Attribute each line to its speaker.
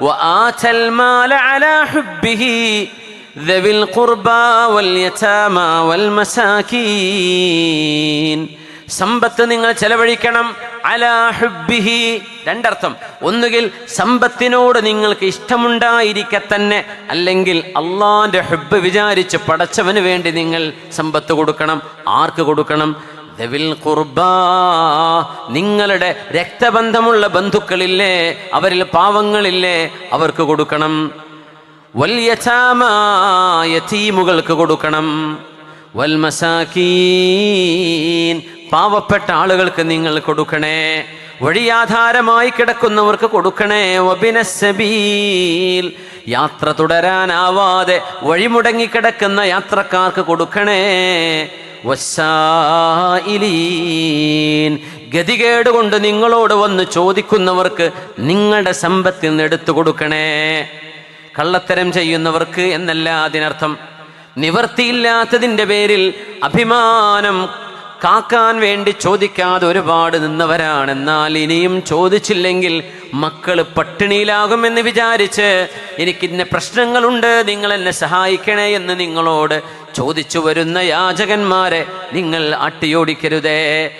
Speaker 1: وآتى المال على حبه ذوي القربى واليتامى والمساكين സമ്പത്ത് നിങ്ങൾ ചെലവഴിക്കണം അലാ ഹുബിഹി രണ്ടർത്ഥം ഒന്നുകിൽ സമ്പത്തിനോട് നിങ്ങൾക്ക് ഇഷ്ടമുണ്ടായിരിക്കെ തന്നെ അല്ലെങ്കിൽ അള്ളാന്റെ ഹുബ് വിചാരിച്ച് പടച്ചവന് വേണ്ടി നിങ്ങൾ സമ്പത്ത് കൊടുക്കണം ആർക്ക് കൊടുക്കണം ദവിൽ ഖുർബാ നിങ്ങളുടെ രക്തബന്ധമുള്ള ബന്ധുക്കളില്ലേ അവരിൽ പാവങ്ങളില്ലേ അവർക്ക് കൊടുക്കണം. വല്യഥാമ യതീമുകൾക്ക് കൊടുക്കണം. വൽമസാക്കീൻ പാവപ്പെട്ട ആളുകൾക്ക് നിങ്ങൾ കൊടുക്കണേ. വഴിയാധാരമായി കിടക്കുന്നവർക്ക് കൊടുക്കണേ. വബിനസബീൽ യാത്ര തുടരാനാവാതെ വഴിമുടങ്ങിക്കിടക്കുന്ന യാത്രക്കാർക്ക് കൊടുക്കണേ. ഗതികേട് കൊണ്ട് നിങ്ങളോട് വന്ന് ചോദിക്കുന്നവർക്ക് നിങ്ങളുടെ സമ്പത്തിൽ നിന്ന് എടുത്തു കൊടുക്കണേ. കള്ളത്തരം ചെയ്യുന്നവർക്ക് എന്നല്ല അതിനർത്ഥം. നിവർത്തിയില്ലാത്തതിന്റെ പേരിൽ അഭിമാനം കാക്കാൻ വേണ്ടി ചോദിക്കാതെ ഒരുപാട് നിന്നവരാണ്. എന്നാൽ ഇനിയും ചോദിച്ചില്ലെങ്കിൽ മക്കൾ പട്ടിണിയിലാകുമെന്ന് വിചാരിച്ച് എനിക്കിന്ന പ്രശ്നങ്ങളുണ്ട് നിങ്ങൾ എന്നെ സഹായിക്കണേ എന്ന് നിങ്ങളോട് ചോദിച്ചു വരുന്ന യാചകന്മാരെ നിങ്ങൾ അട്ടിയോടിക്കരുതേ.